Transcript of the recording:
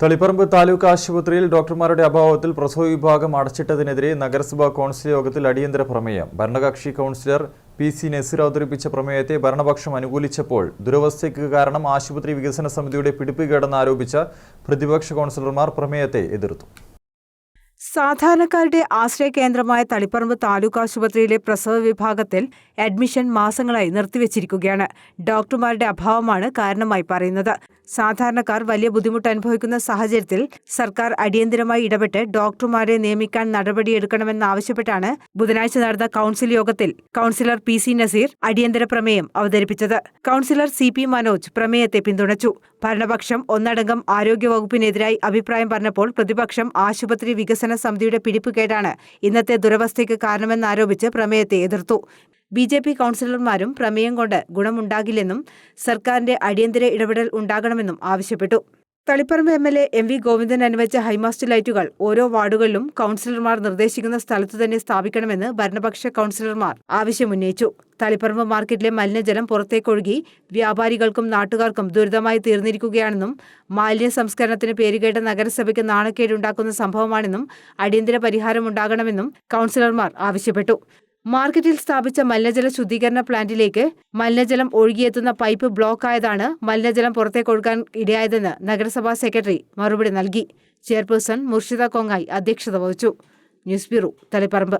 തളിപ്പറമ്പ് താലൂക്ക് ആശുപത്രിയിൽ ഡോക്ടർമാരുടെ അഭാവത്തിൽ പ്രസവ വിഭാഗം അടച്ചിട്ടതിനെതിരെ നഗരസഭാ കൗൺസിൽ യോഗത്തിൽ അടിയന്തര പ്രമേയം. ഭരണകക്ഷി കൗൺസിലർ പി സി നസീർ അവതരിപ്പിച്ച പ്രമേയത്തെ ഭരണപക്ഷം അനുകൂലിച്ചപ്പോൾ ദുരവസ്ഥയ്ക്ക് കാരണം ആശുപത്രി വികസന സമിതിയുടെ പിടിപ്പുകേടെന്ന് ആരോപിച്ച പ്രതിപക്ഷ കൗൺസിലർമാർ പ്രമേയത്തെ എതിർത്തു. സാധാരണക്കാരുടെ ആശ്രയ കേന്ദ്രമായ തളിപ്പറമ്പ് താലൂക്ക് ആശുപത്രിയിലെ പ്രസവ വിഭാഗത്തിൽ അഡ്മിഷൻ മാസങ്ങളായി നിർത്തിവച്ചിരിക്കുകയാണ്. ഡോക്ടർമാരുടെ അഭാവമാണ് കാരണമായി പറയുന്നത്. സാധാരണക്കാർ വലിയ ബുദ്ധിമുട്ട് അനുഭവിക്കുന്ന സാഹചര്യത്തിൽ സർക്കാർ അടിയന്തരമായി ഇടപെട്ട് ഡോക്ടർമാരെ നിയമിക്കാൻ നടപടിയെടുക്കണമെന്നാവശ്യപ്പെട്ടാണ് ബുധനാഴ്ച നടന്ന കൗൺസിൽ യോഗത്തിൽ കൗൺസിലർ പി സി നസീർ അടിയന്തര പ്രമേയം അവതരിപ്പിച്ചത്. കൗൺസിലർ സി പി മനോജ് പ്രമേയത്തെ പിന്തുണച്ചു. ഭരണപക്ഷം ഒന്നടങ്കം ആരോഗ്യവകുപ്പിനെതിരായി അഭിപ്രായം പറഞ്ഞപ്പോൾ പ്രതിപക്ഷം ആശുപത്രി വികസന സമിതിയുടെ പിടിപ്പുകേടാണ് ഇന്നത്തെ ദുരവസ്ഥയ്ക്ക് കാരണമെന്നാരോപിച്ച് പ്രമേയത്തെ എതിർത്തു. ബി ജെ പി കൌൺസിലർമാരും പ്രമേയം കൊണ്ട് ഗുണമുണ്ടാകില്ലെന്നും സർക്കാരിന്റെ അടിയന്തര ഇടപെടൽ ഉണ്ടാകണമെന്നും ആവശ്യപ്പെട്ടു. Taliparamba M L A M V Govindan അനുവദിച്ച ഹൈമാസ്റ്റ് ലൈറ്റുകൾ ഓരോ വാർഡുകളിലും കൌൺസിലർമാർ നിർദ്ദേശിക്കുന്ന സ്ഥലത്തു തന്നെ സ്ഥാപിക്കണമെന്ന് ഭരണപക്ഷ കൌൺസിലർമാർ ആവശ്യമുന്നയിച്ചു. തളിപ്പറമ്പ് മാർക്കറ്റിലെ മലിനജലം പുറത്തേക്കൊഴുകി വ്യാപാരികൾക്കും നാട്ടുകാർക്കും ദുരിതമായി തീർന്നിരിക്കുകയാണെന്നും മാലിന്യ സംസ്കരണത്തിന് പേരുകേട്ട നഗരസഭയ്ക്ക് നാണക്കേടുണ്ടാക്കുന്ന സംഭവമാണെന്നും അടിയന്തര പരിഹാരമുണ്ടാകണമെന്നും കൌൺസിലർമാർ ആവശ്യപ്പെട്ടു. മാർക്കറ്റിൽ സ്ഥാപിച്ച മലിനജല ശുദ്ധീകരണ പ്ലാന്റിലേക്ക് മലിനജലം ഒഴുകിയെത്തുന്ന പൈപ്പ് ബ്ലോക്ക് ആയതാണ് മലിനജലം പുറത്തേക്ക് ഒഴുകാൻ ഇടയായതെന്ന് നഗരസഭാ സെക്രട്ടറി മറുപടി നൽകി. ചെയർപേഴ്സൺ മുർഷിദ കൊങ്ങായി അധ്യക്ഷത വഹിച്ചു. News bureau Taliparamba.